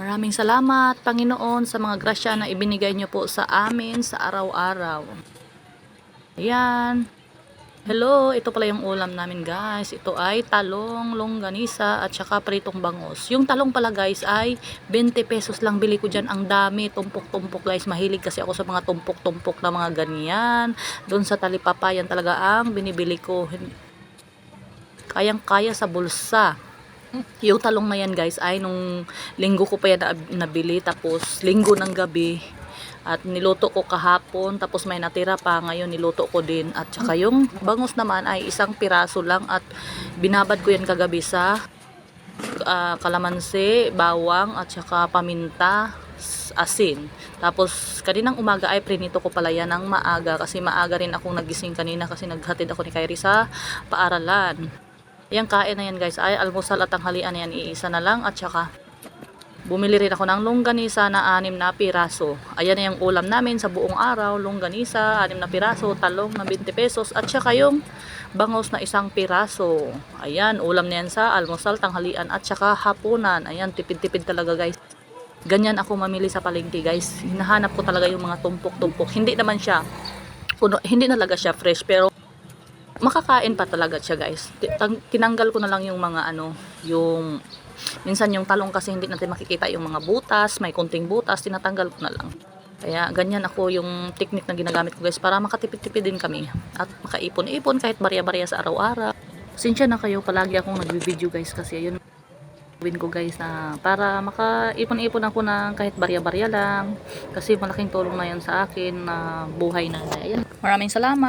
Maraming salamat, Panginoon, sa mga grasya na ibinigay niyo po sa amin sa araw-araw. Ayan. Hello, ito pala yung ulam namin guys. Ito ay talong, longganisa at saka pritong bangos. Yung talong pala guys ay 20 pesos lang bili ko dyan. Ang dami, tumpok-tumpok guys. Mahilig kasi ako sa mga tumpok-tumpok na mga ganyan. Doon sa talipapa, yan talaga ang binibili ko. Kayang-kaya sa bulsa. Yung talong na yan guys ay nung linggo ko pa yan na- nabili. Tapos linggo ng gabi. At niluto ko kahapon, tapos may natira pa, ngayon niluto ko din. At saka yung bangus naman ay isang piraso lang at binabad ko yan kagabi sa ah, kalamansi, bawang, at saka paminta, asin. Tapos kaninang umaga ay prinito ko pala yan ng maaga kasi maaga rin akong nagising kanina kasi naghatid ako ni Kyrie sa paaralan. Yung kain na yan guys ay almusal at tanghalian yan iisa na lang at saka Bumili rin ako ng longganisa na anim na piraso. Ayan na yung ulam namin sa buong araw. Longganisa, anim na piraso, talong na 20 pesos, at saka yung bangos na isang piraso. Ayan, ulam na yan sa almusal, tanghalian, at saka hapunan. Ayan, tipid-tipid talaga guys. Ganyan ako mamili sa palengke guys. Hinahanap ko talaga yung mga tumpok-tumpok. Hindi naman siya, puno, hindi talaga siya fresh, pero makakain pa talaga siya guys. Tinanggal ko na lang yung mga ano, yung minsan yung talong kasi hindi natin makikita yung mga butas, may kunting butas, tinatanggal ko na lang. Kaya ganyan ako yung technique na ginagamit ko guys para makatipid-tipid din kami at makaipon-ipon kahit barya-barya sa araw-araw. Sinsya na kayo palagi akong nagbi-video guys kasi ayun gawin ko guys na para makaipon-ipon ako ng kahit barya-barya lang kasi malaking tulong na yan sa akin na buhay na. Ayan. Maraming salamat.